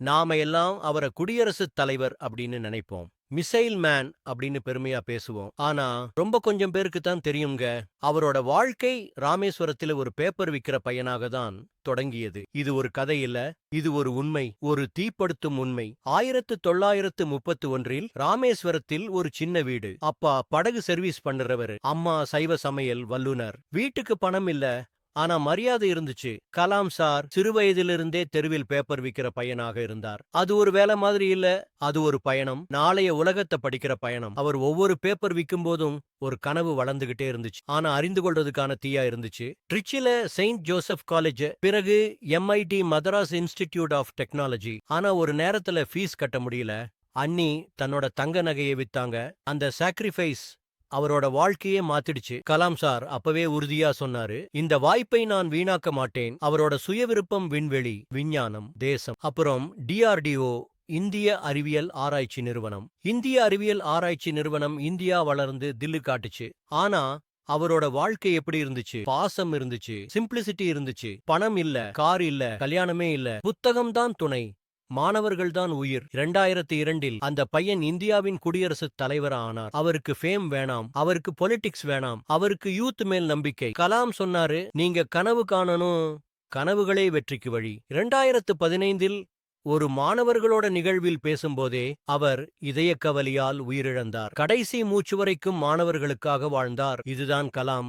நாம எல்லாம் அவரை குடியரசுத் தலைவர் அப்படின்னு நினைப்போம். மிசைல் மேன் அப்படின்னு பெருமையா பேசுவோம். ஆனா ரொம்ப கொஞ்சம் பேருக்கு தான் தெரியுங்க அவரோட வாழ்க்கை ராமேஸ்வரத்துல ஒரு பேப்பர் விக்கிற பையனாக தான் தொடங்கியது. இது ஒரு கதை இல்ல இது ஒரு உண்மை ஒரு தீப்படுத்தும் உண்மை. ஆயிரத்து தொள்ளாயிரத்து முப்பத்து ஒன்றில் ராமேஸ்வரத்தில் ஒரு சின்ன வீடு. அப்பா படகு சர்வீஸ் பண்ணுறவரு. அம்மா சைவ சமையல் வல்லுனர். வீட்டுக்கு பணம் இல்ல ஆனா மரியாதை இருந்துச்சு. கலாம் சார் சிறுவயதிலிருந்தே தெருவில் பேப்பர் விற்கிற பையனாக இருந்தார். அது ஒரு வேலை மாதிரி இல்ல அது ஒரு பயணம். நாளைய உலகத்தை படிக்கிற பயணம். அவர் ஒவ்வொரு பேப்பர் விற்கும் போதும் ஒரு கனவு வளர்ந்துகிட்டே இருந்துச்சு. ஆனா அறிந்து கொள்றதுக்கான தீயா இருந்துச்சு. ட்ரிச்சில செயின்ட் ஜோசப் காலேஜ் பிறகு MIT Madras institute of technology ஆனா ஒரு நேரத்துல ஃபீஸ் கட்ட முடியல. அன்னி தன்னோட தங்க நகையை வித்தாங்க. அந்த சாக்ரிஃபைஸ் அவரோட வாழ்க்கையே மாத்திடுச்சு. கலாம் சார் அப்பவே உறுதியா சொன்னாரு இந்த வாய்ப்பை நான் வீணாக்க மாட்டேன். அவரோட சுயவிருப்பம் விண்வெளி விஞ்ஞானம் தேசம். அப்புறம் டிஆர்டிஓ இந்திய அறிவியல் ஆராய்ச்சி நிறுவனம். இந்திய அறிவியல் ஆராய்ச்சி நிறுவனம் இந்தியா வளர்ந்து தில்லு காட்டுச்சு. ஆனா அவரோட வாழ்க்கை எப்படி இருந்துச்சு? பாசம் இருந்துச்சு சிம்பிளிசிட்டி இருந்துச்சு. பணம் இல்ல கார் இல்ல கல்யாணமே இல்ல. புத்தகம் தான் துணை. மாணவர்கள்தான் உயிர். இரண்டாயிரத்தி இரண்டில் அந்த பையன் இந்தியாவின் குடியரசுத் தலைவர் ஆனார். அவருக்கு ஃபேம் வேணாம். அவருக்கு பொலிட்டிக்ஸ் வேணாம். அவருக்கு யூத் மேல் நம்பிக்கை. கலாம் சொன்னாரு நீங்க கனவு காணணும். கனவுகளே வெற்றிக்கு வழி. இரண்டாயிரத்து பதினைந்தில் ஒரு மாணவர்களோட நிகழ்வில் பேசும்போதே அவர் இதயக்கவலியால் உயிரிழந்தார். கடைசி மூச்சு வரைக்கும் மாணவர்களுக்காக வாழ்ந்தார். இதுதான் கலாம்.